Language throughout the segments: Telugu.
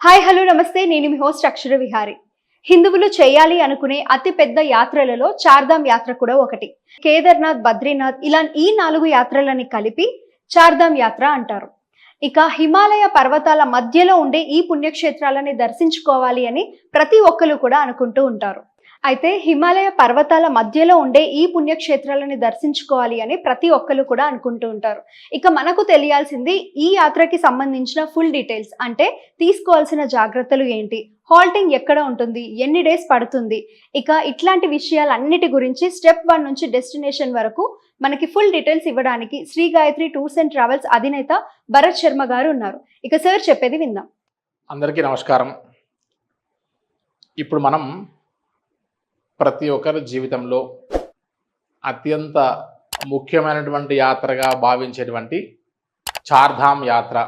హాయ్ హలో నమస్తే. నేను మీ హోస్ట్ అక్షర విహారి. హిందువులు చేయాలి అనుకునే అతి పెద్ద యాత్రలలో చార్ధామ్ యాత్ర కూడా ఒకటి. కేదార్నాథ్ బద్రీనాథ్ ఇలా ఈ నాలుగు యాత్రలని కలిపి చార్ధామ్ యాత్ర అంటారు. ఇక హిమాలయ పర్వతాల మధ్యలో ఉండే ఈ పుణ్యక్షేత్రాలని దర్శించుకోవాలి అని ప్రతి ఒక్కరు కూడా అనుకుంటూ ఉంటారు. అయితే హిమాలయ పర్వతాల మధ్యలో ఉండే ఈ పుణ్యక్షేత్రాలని దర్శించుకోవాలి అని ప్రతి ఒక్కరు కూడా అనుకుంటూ ఉంటారు. ఇక మనకు తెలియాల్సింది ఈ యాత్రకి సంబంధించిన ఫుల్ డీటెయిల్స్ అంటే తీసుకోవాల్సిన జాగ్రత్తలు ఏంటి? హాల్టింగ్ ఎక్కడ ఉంటుంది? ఎన్ని డేస్ పడుతుంది? ఇక ఇట్లాంటి విషయాలన్నిటి గురించి స్టెప్ వన్ నుంచి డెస్టినేషన్ వరకు మనకి ఫుల్ డీటెయిల్స్ ఇవ్వడానికి Shri Gayatri tours and travels అధినేత భరత్ శర్మ గారు ఉన్నారు. ఇక సార్ చెప్పేది విందాం. అందరికీ నమస్కారం. ఇప్పుడు మనం ప్రతి ఒక్కరి జీవితంలో అత్యంత ముఖ్యమైనటువంటి యాత్రగా భావించేటువంటి చార్ధామ్ యాత్ర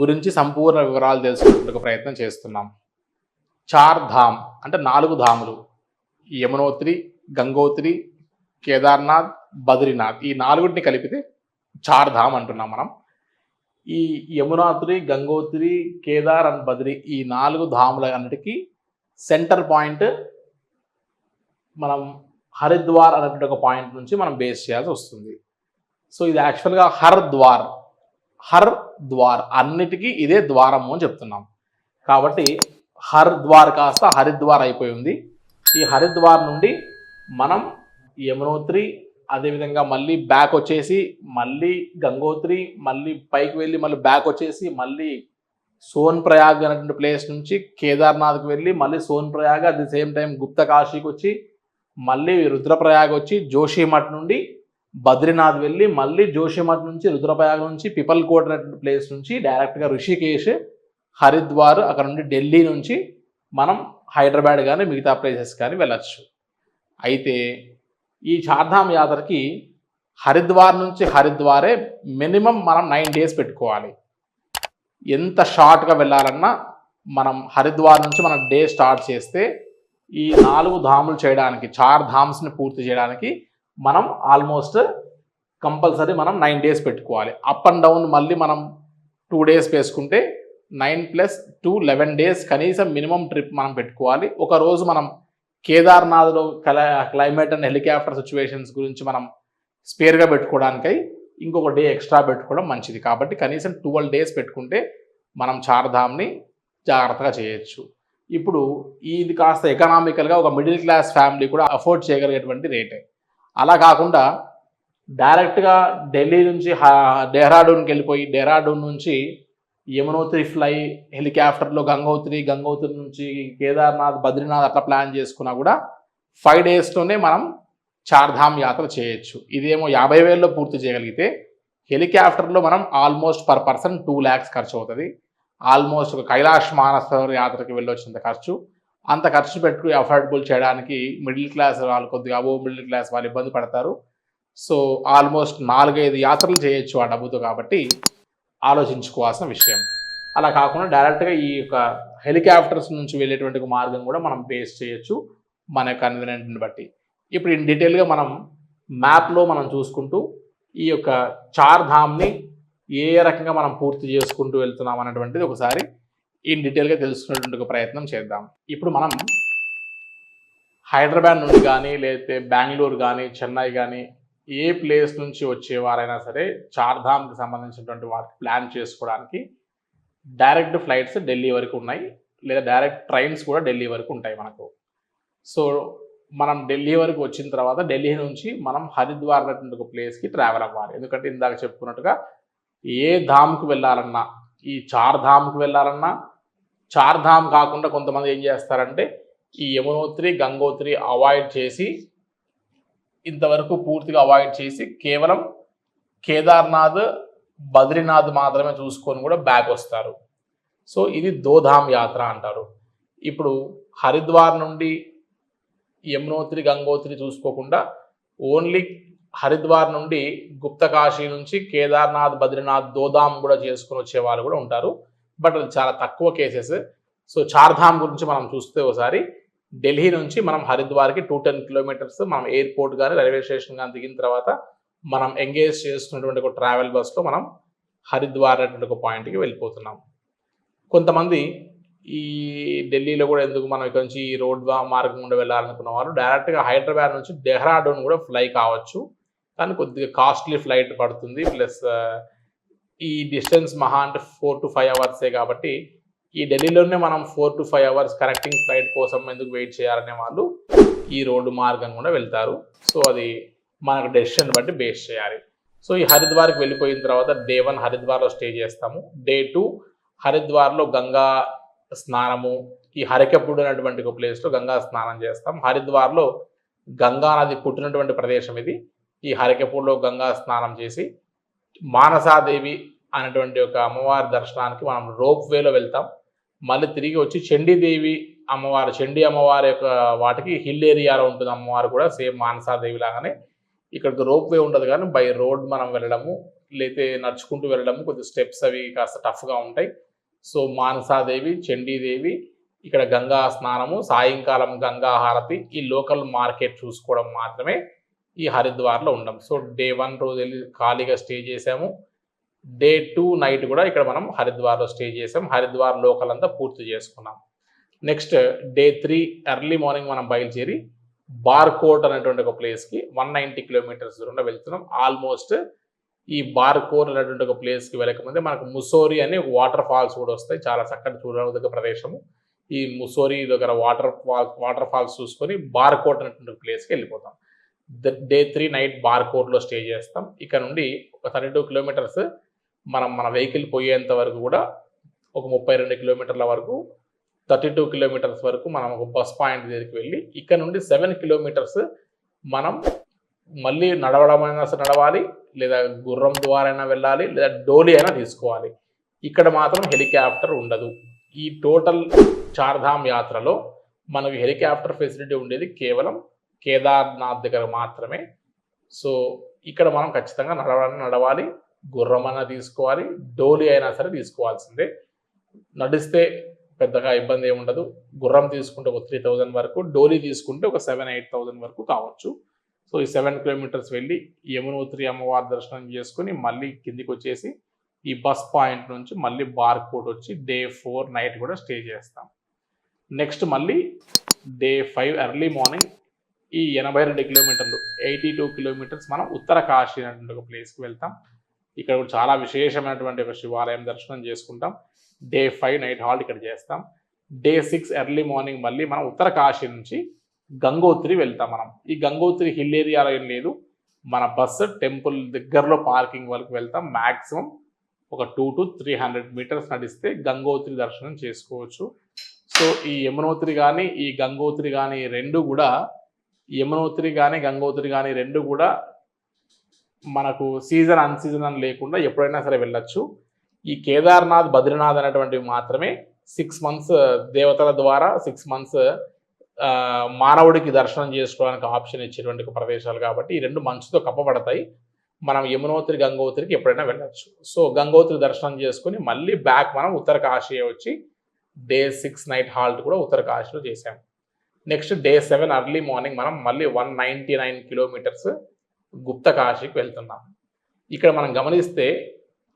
గురించి సంపూర్ణ వివరాలు తెలుసుకునేందుకు ప్రయత్నం చేస్తున్నాం. చార్ధామ్ అంటే నాలుగు ధాములు. యమునోత్రి గంగోత్రి కేదార్నాథ్ బద్రీనాథ్ ఈ నాలుగుటిని కలిపితే చార్ధామ్ అంటున్నాం మనం. ఈ యమునాత్రి గంగోత్రి కేదార్ అండ్ బద్రి ఈ నాలుగు ధాముల అన్నిటికీ సెంటర్ పాయింట్ మనం హరిద్వార్ అనేటువంటి ఒక పాయింట్ నుంచి మనం బేస్ చేయాల్సి వస్తుంది. సో ఇది యాక్చువల్గా హర్ ద్వార్ హర్ ద్వార్ అన్నిటికీ ఇదే ద్వారము అని చెప్తున్నాం. కాబట్టి హర్ ద్వార్ కాస్త హరిద్వార్ అయిపోయి ఉంది. ఈ హరిద్వార్ నుండి మనం యమునోత్రి అదేవిధంగా మళ్ళీ బ్యాక్ వచ్చేసి మళ్ళీ గంగోత్రి మళ్ళీ పైకి వెళ్ళి మళ్ళీ బ్యాక్ వచ్చేసి మళ్ళీ సోన్ ప్రయాగ్ అనేటువంటి ప్లేస్ నుంచి కేదార్నాథ్కి వెళ్ళి మళ్ళీ Sonprayag at the same time గుప్త కాశీకి వచ్చి మళ్ళీ రుద్రప్రయాగ్ వచ్చి జోషిమఠ్ నుండి బద్రీనాథ్ వెళ్ళి మళ్ళీ జోషిమఠ్ నుంచి రుద్రప్రయాగ్ నుంచి పిపల్కోట్ అనేటువంటి ప్లేస్ నుంచి డైరెక్ట్గా ఋషికేశ్ హరిద్వార్ అక్కడ నుండి ఢిల్లీ నుంచి మనం హైదరాబాద్ కానీ మిగతా ప్లేసెస్ కానీ వెళ్ళచ్చు. అయితే ఈ చార్ధామ్ యాత్రకి హరిద్వార్ నుంచి హరిద్వారే మినిమం మనం నైన్ డేస్ పెట్టుకోవాలి. ఎంత షార్ట్గా వెళ్ళాలన్నా మనం హరిద్వార్ నుంచి మనం డే స్టార్ట్ చేస్తే ఈ నాలుగు ధాములు చేయడానికి చార్ ధామ్స్ని పూర్తి చేయడానికి మనం ఆల్మోస్ట్ కంపల్సరీ మనం నైన్ డేస్ పెట్టుకోవాలి. అప్ అండ్ డౌన్ మళ్ళీ మనం టూ డేస్ వేసుకుంటే nine plus two eleven days కనీసం మినిమం ట్రిప్ మనం పెట్టుకోవాలి. ఒక రోజు మనం కేదార్నాథ్లో క్లై క్లైమేట్ అండ్ హెలికాప్టర్ సిచ్యువేషన్స్ గురించి మనం స్పేర్గా పెట్టుకోవడానికై ఇంకొక డే ఎక్స్ట్రా పెట్టుకోవడం మంచిది. కాబట్టి కనీసం ట్వెల్వ్ డేస్ పెట్టుకుంటే మనం చార్ధామ్ని జాగ్రత్తగా చేయొచ్చు. ఇప్పుడు ఇది కాస్త ఎకనామికల్గా ఒక మిడిల్ క్లాస్ ఫ్యామిలీ కూడా అఫోర్డ్ చేయగలిగేటువంటి రేటే అలా కాకుండా డైరెక్ట్గా ఢిల్లీ నుంచి డెహ్రాడూన్కి వెళ్ళిపోయి డెహ్రాడూన్ నుంచి యమునోత్రి ఫ్లై హెలికాప్టర్లో గంగోత్రి గంగోత్రి నుంచి కేదార్నాథ్ బద్రీనాథ్ అట్లా ప్లాన్ చేసుకున్నా కూడా ఫైవ్ డేస్తోనే మనం చార్ధామ్ యాత్ర చేయొచ్చు. ఇదేమో యాభై వేల్లో పూర్తి చేయగలిగితే హెలికాప్టర్లో మనం almost per person two lakhs ఖర్చు అవుతుంది. ఆల్మోస్ట్ ఒక కైలాష్ మానసరోవర్ యాత్రకి వెళ్ళొచ్చినంత ఖర్చు. అంత ఖర్చు పెట్టుకుని అఫోర్డబుల్ చేయడానికి మిడిల్ క్లాస్ వాళ్ళు కొద్దిగా అబో మిడిల్ క్లాస్ వాళ్ళు ఇబ్బంది పడతారు. సో ఆల్మోస్ట్ నాలుగైదు యాత్రలు చేయొచ్చు ఆ డబ్బుతో కాబట్టి ఆలోచించుకోవాల్సిన విషయం. అలా కాకుండా డైరెక్ట్గా ఈ యొక్క హెలికాప్టర్స్ నుంచి వెళ్ళేటువంటి మార్గం కూడా మనం బేస్ చేయొచ్చు మన యొక్క కన్వీనియంట్ని బట్టి. ఇప్పుడు ఇన్ డీటెయిల్గా మనం మ్యాప్లో మనం చూసుకుంటూ ఈ యొక్క చార్ధామ్ని ఏ రకంగా మనం పూర్తి చేసుకుంటూ వెళ్తున్నాం అనేటువంటిది ఒకసారి ఇన్ డీటెయిల్గా తెలుసుకునేటువంటి ఒక ప్రయత్నం చేద్దాం. ఇప్పుడు మనం హైదరాబాద్ నుండి కానీ లేకపోతే బెంగళూరు కానీ చెన్నై కానీ ఏ ప్లేస్ నుంచి వచ్చేవారైనా సరే చార్ధామ్కి సంబంధించినటువంటి వాటికి ప్లాన్ చేసుకోవడానికి డైరెక్ట్ ఫ్లైట్స్ ఢిల్లీ వరకు ఉన్నాయి. లేదా డైరెక్ట్ ట్రైన్స్ కూడా ఢిల్లీ వరకు ఉంటాయి మనకు. సో మనం ఢిల్లీ వరకు వచ్చిన తర్వాత ఢిల్లీ నుంచి మనం హరిద్వార్ అనేటువంటి ఒక ప్లేస్కి ట్రావెల్ అవ్వాలి. ఎందుకంటే ఇందాక చెప్పుకున్నట్టుగా ఏ ధామ్కి వెళ్ళాలన్నా ఈ చార్ ధామ్కి వెళ్ళాలన్నా చార్ ధామ్ కాకుండా కొంతమంది ఏం చేస్తారంటే ఈ యమునోత్రి గంగోత్రి అవాయిడ్ చేసి ఇంతవరకు పూర్తిగా అవాయిడ్ చేసి కేవలం కేదార్నాథ్ బద్రీనాథ్ మాత్రమే చూసుకొని కూడా బ్యాక్ వస్తారు. సో ఇది దోధామ్ యాత్ర అంటారు. ఇప్పుడు హరిద్వార్ నుండి యమునోత్రి గంగోత్రి చూసుకోకుండా ఓన్లీ హరిద్వార్ నుండి గుప్తకాశీ నుంచి కేదార్నాథ్ బద్రీనాథ్ దోదాం కూడా చేసుకుని వచ్చే వాళ్ళు కూడా ఉంటారు. బట్ అది చాలా తక్కువ కేసెస్. సో చార్ధామ్ గురించి మనం చూస్తే ఒకసారి ఢిల్లీ నుంచి మనం హరిద్వార్కి టూ టెన్ కిలోమీటర్స్ మనం ఎయిర్పోర్ట్ కానీ రైల్వే స్టేషన్ కానీ దిగిన తర్వాత మనం ఎంగేజ్ చేస్తున్నటువంటి ఒక ట్రావెల్ బస్లో మనం హరిద్వార్ అనేటువంటి ఒక పాయింట్కి వెళ్ళిపోతున్నాం. కొంతమంది ఈ ఢిల్లీలో కూడా ఎందుకు మనం ఇక్కడ నుంచి ఈ రోడ్ మార్గం గుండా వెళ్ళాలనుకున్న వాళ్ళు డైరెక్ట్గా హైదరాబాద్ నుంచి డెహ్రాడూన్ కూడా ఫ్లై కావచ్చు. కానీ కొద్దిగా కాస్ట్లీ ఫ్లైట్ పడుతుంది. ప్లస్ ఈ డిస్టెన్స్ మహా అంటే ఫోర్ టు ఫైవ్ అవర్సే కాబట్టి ఈ ఢిల్లీలోనే మనం four to five hours connecting flight కోసం ఎందుకు వెయిట్ చేయాలనే వాళ్ళు ఈ రోడ్డు మార్గం కూడా వెళ్తారు. సో అది మనకు డెసిషన్ బట్టి బేస్ చేయాలి. సో ఈ హరిద్వార్కి వెళ్ళిపోయిన తర్వాత డే వన్ హరిద్వార్లో స్టే చేస్తాము. డే టూ హరిద్వార్లో గంగా స్నానము ఈ హరికపుడు అనేటువంటి ఒక ప్లేస్లో గంగా స్నానం చేస్తాం. హరిద్వార్లో గంగా నది పుట్టినటువంటి ప్రదేశం ఇది. ఈ హరికపూర్లో గంగా స్నానం చేసి మానసాదేవి అనేటువంటి ఒక అమ్మవారి దర్శనానికి మనం రోప్ వేలో వెళ్తాం. మళ్ళీ తిరిగి వచ్చి చండీదేవి అమ్మవారు చండీ అమ్మవారి యొక్క వాటికి హిల్ ఏరియాలో ఉంటుంది అమ్మవారు కూడా సేమ్ మానసాదేవి లాగానే. ఇక్కడికి రోప్ వే ఉండదు కానీ బై రోడ్ మనం వెళ్ళడము లేతే నడుచుకుంటూ వెళ్ళడము కొద్ది స్టెప్స్ అవి కాస్త టఫ్గా ఉంటాయి. సో మానసాదేవి చండీదేవి ఇక్కడ గంగా స్నానము సాయంకాలం గంగా హారతి ఈ లోకల్ మార్కెట్ చూసుకోవడం మాత్రమే ఈ హరిద్వార్లో ఉండం. సో డే వన్ రోజు వెళ్ళి ఖాళీగా స్టే చేసాము డే టూ నైట్ కూడా ఇక్కడ మనం హరిద్వార్లో స్టే చేసాం హరిద్వార్ లోకల్ అంతా పూర్తి చేసుకున్నాం. Next day three early morning మనం బయలుదేరి బార్కోట్ అనేటువంటి ఒక ప్లేస్కి వన్ నైంటీ కిలోమీటర్స్ దూరంలో వెళ్తున్నాం. ఆల్మోస్ట్ ఈ బార్కోట్ అనేటువంటి ఒక ప్లేస్కి వెళ్ళకముందే మనకు ముసోరి అనే వాటర్ ఫాల్స్ కూడా వస్తాయి. చాలా చక్కటి చూడదగ్గ ప్రదేశము. ఈ ముసోరి దగ్గర వాటర్ ఫాల్ వాటర్ ఫాల్స్ చూసుకొని బార్కోట్ అనేటువంటి ప్లేస్కి వెళ్ళిపోతాం. డే త్రీ నైట్ బార్కోట్లో స్టే చేస్తాం. ఇక్కడ నుండి ఒక థర్టీ టూ కిలోమీటర్స్ మనం మన వెహికల్ పోయేంత వరకు కూడా ఒక ముప్పై రెండు కిలోమీటర్ల వరకు థర్టీ టూ కిలోమీటర్స్ వరకు మనం ఒక బస్ పాయింట్ దగ్గరికి వెళ్ళి ఇక్కడ నుండి సెవెన్ కిలోమీటర్స్ మనం మళ్ళీ నడవడమైనా నడవాలి లేదా గుర్రం ద్వారా అయినా వెళ్ళాలి లేదా డోలీ అయినా తీసుకోవాలి. ఇక్కడ మాత్రం హెలికాప్టర్ ఉండదు. ఈ టోటల్ చార్ధామ్ యాత్రలో మనకు హెలికాప్టర్ ఫెసిలిటీ ఉండేది కేవలం కేదార్నాథ్ దగ్గర మాత్రమే. సో ఇక్కడ మనం ఖచ్చితంగా నడవడానికి నడవాలి. గుర్రమన్నా తీసుకోవాలి. డోలి అయినా సరే తీసుకోవాల్సిందే. నడిస్తే పెద్దగా ఇబ్బంది ఏముండదు ఉండదు. గుర్రం తీసుకుంటే ఒక త్రీ థౌజండ్ వరకు డోలీ తీసుకుంటే ఒక సెవెన్ ఎయిట్ థౌజండ్ వరకు కావచ్చు. సో ఈ సెవెన్ కిలోమీటర్స్ వెళ్ళి యమునోత్రి అమ్మవారి దర్శనం చేసుకుని మళ్ళీ కిందికి వచ్చేసి ఈ బస్ పాయింట్ నుంచి మళ్ళీ బార్కోట్ వచ్చి డే ఫోర్ నైట్ కూడా స్టే చేస్తాం. నెక్స్ట్ మళ్ళీ డే ఫైవ్ ఎర్లీ మార్నింగ్ ఈ ఎనభై రెండు కిలోమీటర్లు ఎయిటీ టూ కిలోమీటర్స్ మనం ఉత్తర కాశీ అనేటువంటి ఒక ప్లేస్కి వెళ్తాం. ఇక్కడ కూడా చాలా విశేషమైనటువంటి ఒక శివాలయం దర్శనం చేసుకుంటాం. డే ఫైవ్ నైట్ హాల్ట్ ఇక్కడ చేస్తాం. డే సిక్స్ ఎర్లీ మార్నింగ్ మళ్ళీ మనం ఉత్తర కాశీ నుంచి గంగోత్రి వెళ్తాం మనం. ఈ గంగోత్రి హిల్ ఏరియాలో ఏం లేదు. మన బస్సు టెంపుల్ దగ్గరలో పార్కింగ్ వరకు వెళ్తాం. మ్యాక్సిమం ఒక two to three hundred metres నడిస్తే గంగోత్రి దర్శనం చేసుకోవచ్చు. సో ఈ యమునోత్రి కానీ ఈ గంగోత్రి కానీ రెండు కూడా యమునోత్రి కానీ గంగోత్రి కానీ రెండు కూడా మనకు సీజన్ అన్సీజన్ అని లేకుండా ఎప్పుడైనా సరే వెళ్ళొచ్చు. ఈ కేదార్నాథ్ బద్రీనాథ్ అనేటువంటివి మాత్రమే సిక్స్ మంత్స్ uh, దేవతల ద్వారా సిక్స్ మంత్స్ uh, మానవుడికి దర్శనం చేసుకోవడానికి ఆప్షన్ ఇచ్చేటువంటి ప్రదేశాలు కాబట్టి ఈ రెండు మంచుతో కప్పబడతాయి. మనం యమునోత్రి గంగోత్రికి ఎప్పుడైనా వెళ్ళొచ్చు. సో గంగోత్రి దర్శనం చేసుకుని మళ్ళీ బ్యాక్ మనం ఉత్తర కాశీ వచ్చి డే సిక్స్ నైట్ హాల్ట్ కూడా ఉత్తర కాశీలో చేసాము next day seven early morning మనం మళ్ళీ వన్ నైంటీ నైన్ కిలోమీటర్స్ గుప్త కాశీకి వెళ్తున్నాం. ఇక్కడ మనం గమనిస్తే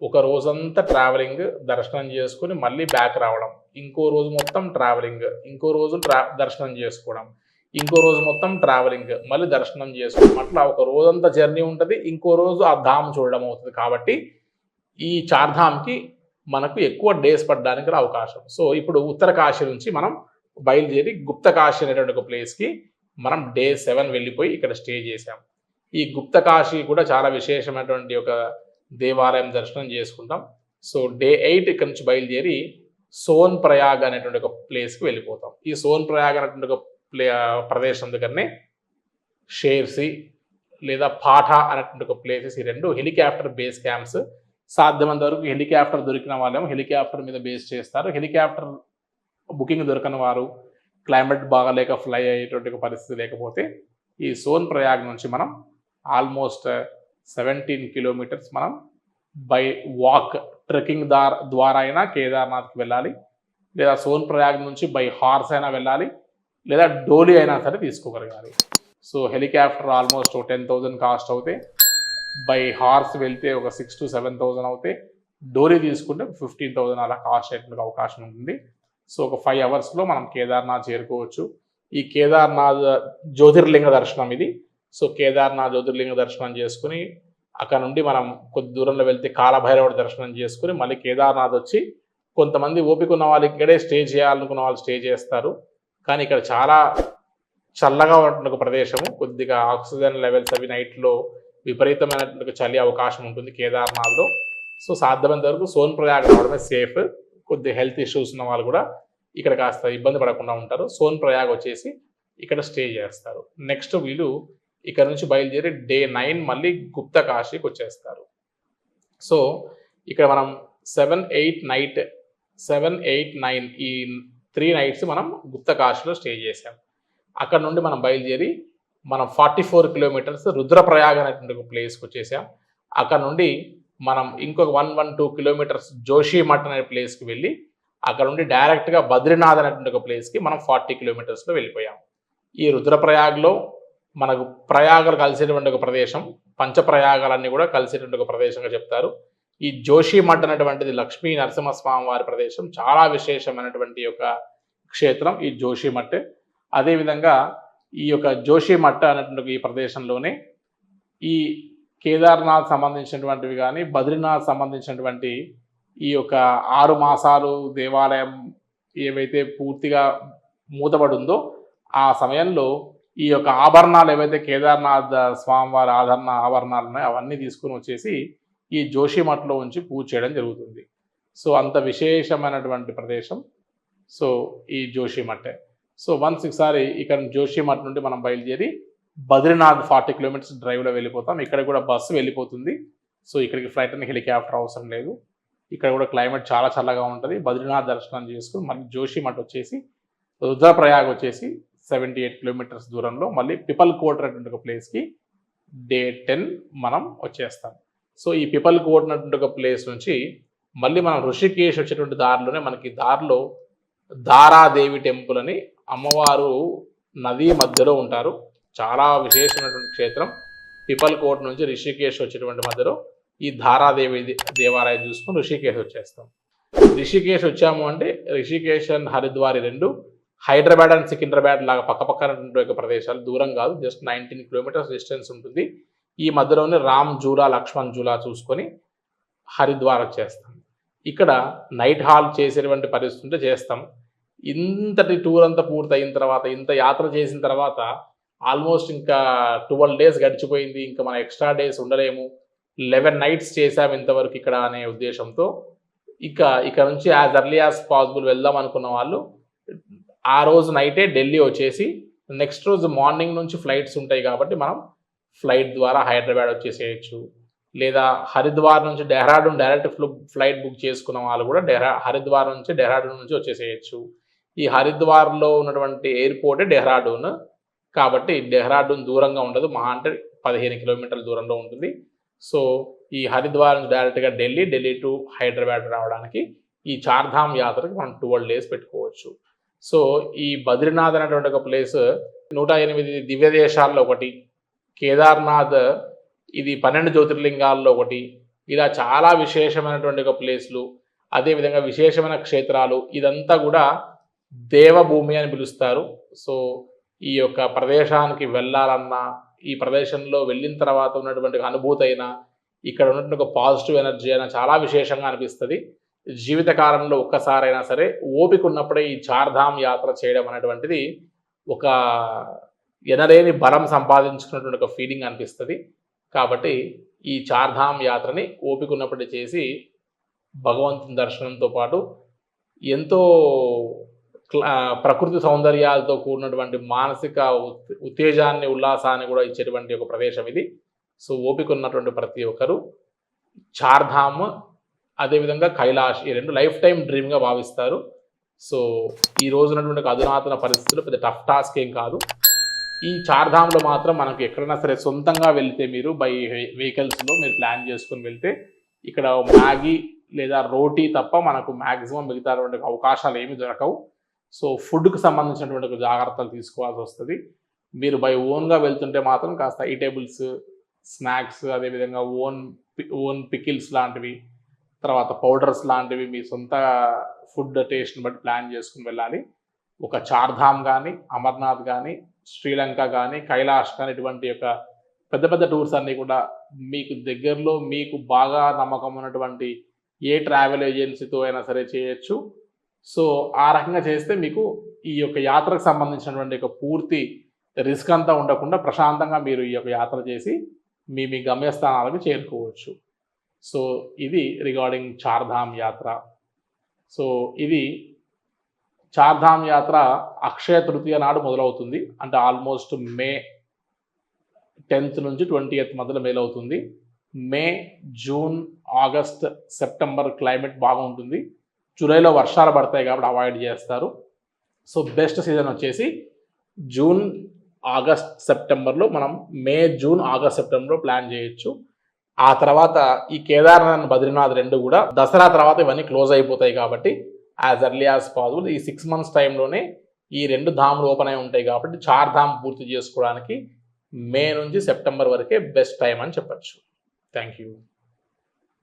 ఒక రోజంతా ట్రావెలింగ్ దర్శనం చేసుకుని మళ్ళీ బ్యాక్ రావడం ఇంకో రోజు మొత్తం ట్రావెలింగ్ ఇంకో రోజు ట్రా దర్శనం చేసుకోవడం ఇంకో రోజు మొత్తం ట్రావెలింగ్ మళ్ళీ దర్శనం చేసుకోవడం అట్లా ఒక రోజంతా జర్నీ ఉంటుంది ఇంకో రోజు ఆ ధామ్ చూడడం అవుతుంది కాబట్టి ఈ చార్ధామ్కి మనకు ఎక్కువ డేస్ పడడానికి అవకాశం. సో ఇప్పుడు ఉత్తర కాశీ నుంచి మనం బయలుదేరి గుప్తకాశి అనేటువంటి ఒక ప్లేస్కి మనం డే సెవెన్ వెళ్ళిపోయి ఇక్కడ స్టే చేసాం ఈ గుప్తకాశి కూడా చాలా విశేషమైనటువంటి ఒక దేవాలయం దర్శనం చేసుకుంటాం. సో డే ఎయిట్ ఇక్కడ నుంచి బయలుదేరి సోన్ ప్రయాగ్ అనేటువంటి ఒక ప్లేస్కి వెళ్ళిపోతాం. ఈ సోన్ ప్రయాగ్ అనేటువంటి ఒక ప్లే ప్రదేశం దగ్గరనే షేర్సి లేదా పాఠా అనేటువంటి ఒక ప్లేసెస్ ఈ రెండు హెలికాప్టర్ బేస్ క్యాంప్స్ సాధ్యమంత వరకు హెలికాప్టర్ దొరికిన వాళ్ళేమో హెలికాప్టర్ మీద బేస్ చేస్తారు. హెలికాప్టర్ బుకింగ్ దొరకని వారు క్లైమేట్ బాగాలేక ఫ్లై అయ్యేటువంటి పరిస్థితి లేకపోతే ఈ సోన్ ప్రయాగ్ నుంచి మనం ఆల్మోస్ట్ సెవెంటీన్ కిలోమీటర్స్ మనం బై వాక్ ట్రెక్కింగ్ దార్ ద్వారా అయినా కేదార్నాథ్కి వెళ్ళాలి. లేదా సోన్ ప్రయాగ్ నుంచి బై హార్స్ అయినా వెళ్ళాలి. లేదా డోలీ అయినా సరే తీసుకోగలగాలి. So helicopter almost ten thousand cost అవుతాయి బై హార్స్ వెళ్తే ఒక సిక్స్ టు సెవెన్ థౌజండ్ అవుతాయి డోలీ తీసుకుంటే ఫిఫ్టీన్ థౌజండ్ అలా కాస్ట్ అయ్యేటువంటి అవకాశం ఉంటుంది. సో ఒక ఫైవ్ అవర్స్లో మనం కేదార్నాథ్ చేరుకోవచ్చు. ఈ కేదార్నాథ్ జ్యోతిర్లింగ దర్శనం ఇది. సో కేదార్నాథ్ జ్యోతిర్లింగ దర్శనం చేసుకుని అక్కడ నుండి మనం కొద్ది దూరంలో వెళ్తే కాలభైరవుడి దర్శనం చేసుకుని మళ్ళీ కేదార్నాథ్ వచ్చి కొంతమంది ఓపిక ఉన్న వాళ్ళు ఇక్కడే స్టే చేయాలనుకున్న వాళ్ళు స్టే చేస్తారు. కానీ ఇక్కడ చాలా చల్లగా ఉన్న ఒక ప్రదేశము. కొద్దిగా ఆక్సిజన్ లెవెల్స్ అవి నైట్లో విపరీతమైనటువంటి చలి అవకాశం ఉంటుంది కేదార్నాథ్లో. సో సాధ్యమైనంత వరకు సోన్ ప్రయాగ రావడమే సేఫ్. కొద్ది హెల్త్ ఇష్యూస్ ఉన్న వాళ్ళు కూడా ఇక్కడ కాస్త ఇబ్బంది పడకుండా ఉంటారు. సోన్ ప్రయాగ్ వచ్చేసి ఇక్కడ స్టే చేస్తారు. నెక్స్ట్ వీళ్ళు ఇక్కడ నుంచి బయలుదేరి డే నైన్ మళ్ళీ గుప్త కాశీకి వచ్చేస్తారు. సో ఇక్కడ మనం seven eight night seven eight nine ఈ త్రీ నైట్స్ మనం గుప్త కాశీలో స్టే చేసాం అక్కడ నుండి మనం బయలుదేరి మనం ఫార్టీ ఫోర్ కిలోమీటర్స్ రుద్రప్రయాగ్ అనేటువంటి ఒక ప్లేస్కి వచ్చేసాం. అక్కడ నుండి మనం ఇంకొక one one two kilometres Joshimath అనే ప్లేస్కి వెళ్ళి అక్కడ నుండి డైరెక్ట్గా బద్రీనాథ్ అనేటువంటి ఒక ప్లేస్కి మనం ఫార్టీ కిలోమీటర్స్లో వెళ్ళిపోయాం. ఈ రుద్రప్రయాగ్లో మనకు ప్రయాగాలు కలిసేటువంటి ఒక ప్రదేశం పంచప్రయాగాలన్నీ కూడా కలిసేటువంటి ఒక ప్రదేశంగా చెప్తారు. ఈ జోషిమఠ్ అనేటువంటిది లక్ష్మీ నరసింహస్వామి వారి ప్రదేశం చాలా విశేషమైనటువంటి ఒక క్షేత్రం ఈ జోషిమఠ్ అదేవిధంగా ఈ యొక్క జోషిమఠ్ అనేటువంటి ఈ ప్రదేశంలోనే ఈ కేదార్నాథ్ సంబంధించినటువంటివి కానీ బద్రీనాథ్ సంబంధించినటువంటి ఈ యొక్క ఆరు మాసాలు దేవాలయం ఏవైతే పూర్తిగా మూతబడి ఉందో ఆ సమయంలో ఈ యొక్క ఆభరణాలు ఏవైతే కేదార్నాథ్ స్వామివారి ఆధరణ ఆభరణాలు ఉన్నాయో అవన్నీ తీసుకుని వచ్చేసి ఈ జోషిమఠ్లో ఉంచి పూజ చేయడం జరుగుతుంది. సో అంత విశేషమైనటువంటి ప్రదేశం. సో ఈ జోషిమఠ్ సో వన్స్ ఒకసారి ఇక్కడ జోషిమఠ్ నుండి మనం బయలుదేరి బద్రీనాథ్ ఫార్టీ కిలోమీటర్స్ డ్రైవ్లో వెళ్ళిపోతాం. ఇక్కడ కూడా బస్సు వెళ్ళిపోతుంది. సో ఇక్కడికి ఫ్లైట్ అని హెలికాప్టర్ అవసరం లేదు. ఇక్కడ కూడా క్లైమేట్ చాలా చల్లగా ఉంటుంది. బద్రీనాథ్ దర్శనం చేసుకుని మళ్ళీ జోషిమఠ్ వచ్చేసి రుద్రప్రయాగ్ వచ్చేసి సెవెంటీ ఎయిట్ కిలోమీటర్స్ దూరంలో మళ్ళీ పిపల్ కోట్ అనేటువంటి ఒక ప్లేస్కి డే టెన్ మనం వచ్చేస్తాం. సో ఈ పిపల్ కోట్ అనేటువంటి ఒక ప్లేస్ నుంచి మళ్ళీ మనం ఋషికేశ్ వచ్చేటువంటి దారిలోనే మనకి దారిలో దారాదేవి టెంపుల్ అని అమ్మవారు నది మధ్యలో ఉంటారు. చాలా విశేషమైనటువంటి క్షేత్రం. పిపల్కోట్ నుంచి రిషికేశ్ వచ్చేటువంటి మధ్యలో ఈ ధారాదేవి దేవాలయం చూసుకొని రిషికేశ్ వచ్చేస్తాం. రిషికేశ్ వచ్చాము అంటే రిషికేశ్ అండ్ హరిద్వార్ రెండు హైదరాబాద్ అండ్ సికింద్రాబాద్ లాగా పక్కపక్కన ఒక ప్రదేశాలు. దూరం కాదు జస్ట్ నైన్టీన్ కిలోమీటర్స్ డిస్టెన్స్ ఉంటుంది. ఈ మధ్యలోనే రామ్ జూలా లక్ష్మణ్ జూలా చూసుకొని హరిద్వార్ వచ్చేస్తాం. ఇక్కడ నైట్ హాల్ చేసేటువంటి పరిస్థితి ఉంటే చేస్తాం. ఇంతటి టూర్ అంతా పూర్తయిన తర్వాత ఇంత యాత్ర చేసిన తర్వాత ఆల్మోస్ట్ ఇంకా ట్వెల్వ్ డేస్ గడిచిపోయింది ఇంకా మన ఎక్స్ట్రా డేస్ ఉండలేము. లెవెన్ నైట్స్ చేసాం ఇంతవరకు ఇక్కడ అనే ఉద్దేశంతో. ఇక ఇక్కడ నుంచి యాజ్ ఎర్లీ యాజ్ పాసిబుల్ వెళ్దాం అనుకున్న వాళ్ళు ఆ రోజు నైటే ఢిల్లీ వచ్చేసి నెక్స్ట్ రోజు మార్నింగ్ నుంచి ఫ్లైట్స్ ఉంటాయి కాబట్టి మనం ఫ్లైట్ ద్వారా హైదరాబాద్ వచ్చేసేయచ్చు. లేదా హరిద్వార్ నుంచి డెహ్రాడూన్ డైరెక్ట్ ఫ్లూ ఫ్లైట్ బుక్ చేసుకున్న వాళ్ళు కూడా డెహ్రా హరిద్వార్ నుంచి డెహ్రాడూన్ నుంచి వచ్చేసేయచ్చు. ఈ హరిద్వార్లో ఉన్నటువంటి ఎయిర్పోర్టే డెహ్రాడూన్ కాబట్టి డెహ్రాడూన్ దూరంగా ఉండదు. మహా అంటే పదిహేను కిలోమీటర్ల దూరంలో ఉంటుంది. సో ఈ హరిద్వార్ నుంచి డైరెక్ట్గా ఢిల్లీ ఢిల్లీ టు హైదరాబాద్ రావడానికి ఈ చార్ధామ్ యాత్రకి మనం ట్వెల్వ్ డేస్ పెట్టుకోవచ్చు. సో ఈ బద్రీనాథ్ అనేటువంటి ఒక ప్లేస్ నూట ఎనిమిది దివ్య దేశాల్లో ఒకటి కేదార్నాథ్ ఇది పన్నెండు జ్యోతిర్లింగాల్లో ఒకటి ఇలా చాలా విశేషమైనటువంటి ఒక ప్లేస్లు అదేవిధంగా విశేషమైన క్షేత్రాలు ఇదంతా కూడా దేవభూమి అని పిలుస్తారు. సో ఈ యొక్క ప్రదేశానికి వెళ్ళాలన్నా ఈ ప్రదేశంలో వెళ్ళిన తర్వాత ఉన్నటువంటి అనుభూతి అయినా ఇక్కడ ఉన్నటువంటి ఒక పాజిటివ్ ఎనర్జీ అయినా చాలా విశేషంగా అనిపిస్తుంది. జీవితకాలంలో ఒక్కసారైనా సరే ఓపిక ఉన్నప్పుడే ఈ చార్ధామ్ యాత్ర చేయడం అనేటువంటిది ఒక ఎనలేని బలం సంపాదించుకున్నటువంటి ఒక ఫీలింగ్ అనిపిస్తుంది. కాబట్టి ఈ చార్ధామ్ యాత్రని ఓపిక ఉన్నప్పుడు చేసి భగవంతుని దర్శనంతో పాటు ఎంతో ప్రకృతి సౌందర్యాలతో కూడినటువంటి మానసిక ఉత్తేజాన్ని ఉల్లాసాన్ని కూడా ఇచ్చేటువంటి ఒక ప్రదేశం ఇది. సో ఓపిక ఉన్నటువంటి ప్రతి ఒక్కరు చార్ధామ్ అదేవిధంగా కైలాష్ ఈ రెండు లైఫ్ టైం డ్రీమ్గా భావిస్తారు. సో ఈ రోజునటువంటి అధునాతన పరిస్థితులు పెద్ద టఫ్ టాస్క్ ఏం కాదు. ఈ చార్ధామ్లో మాత్రం మనకు ఎక్కడైనా సరే సొంతంగా వెళ్తే మీరు బై వెహికల్స్లో మీరు ప్లాన్ చేసుకుని వెళ్తే ఇక్కడ మ్యాగీ లేదా రోటీ తప్ప మనకు మ్యాక్సిమం మిగతా అవకాశాలు ఏమి దొరకవు. సో ఫుడ్కు సంబంధించినటువంటి ఒక జాగ్రత్తలు తీసుకోవాల్సి వస్తుంది. మీరు బై ఓన్గా వెళ్తుంటే మాత్రం కాస్త ఈటేబుల్స్ స్నాక్స్ అదేవిధంగా ఓన్ ఓన్ పికిల్స్ లాంటివి తర్వాత పౌడర్స్ లాంటివి మీ సొంత ఫుడ్ టేస్ట్ని బట్టి ప్లాన్ చేసుకుని వెళ్ళాలి. ఒక చార్ధామ్ కానీ అమర్నాథ్ కానీ శ్రీలంక కానీ కైలాష్ కానీ ఇటువంటి యొక్క పెద్ద పెద్ద టూర్స్ అన్నీ కూడా మీకు దగ్గరలో మీకు బాగా నమ్మకం ఉన్నటువంటి ఏ ట్రావెల్ ఏజెన్సీతో అయినా సరే చేయొచ్చు. సో ఆ రకంగా చేస్తే మీకు ఈ యొక్క యాత్రకు సంబంధించినటువంటి ఒక పూర్తి రిస్క్ అంతా ఉండకుండా ప్రశాంతంగా మీరు ఈ యొక్క యాత్ర చేసి మీ మీ గమ్యస్థానాలకు చేరుకోవచ్చు. సో ఇది రిగార్డింగ్ చార్ధామ్ యాత్ర. సో ఇది చార్ధామ్ యాత్ర అక్షయ తృతీయ నాడు మొదలవుతుంది. అంటే ఆల్మోస్ట్ మే టెన్త్ నుంచి ట్వంటీ ఎయిత్ మధ్యలో మేలవుతుంది. May June August September climate బాగుంటుంది. జూలైలో వర్షాలు పడతాయి కాబట్టి అవాయిడ్ చేస్తారు. సో బెస్ట్ సీజన్ వచ్చేసి జూన్ ఆగస్ట్ సెప్టెంబర్లో మనం మే జూన్ ఆగస్ట్ సెప్టెంబర్లో ప్లాన్ చేయొచ్చు. ఆ తర్వాత ఈ కేదార్నాథ్ బద్రీనాథ్ రెండు కూడా దసరా తర్వాత ఇవన్నీ క్లోజ్ అయిపోతాయి కాబట్టి యాజ్ ఎర్లీ యాజ్ పాసిబుల్ ఈ సిక్స్ మంత్స్ టైంలోనే ఈ రెండు ధాములు ఓపెన్ అయి ఉంటాయి కాబట్టి చార్ ధామ్ పూర్తి చేసుకోవడానికి మే నుంచి సెప్టెంబర్ వరకే బెస్ట్ టైం అని చెప్పచ్చు. Thank you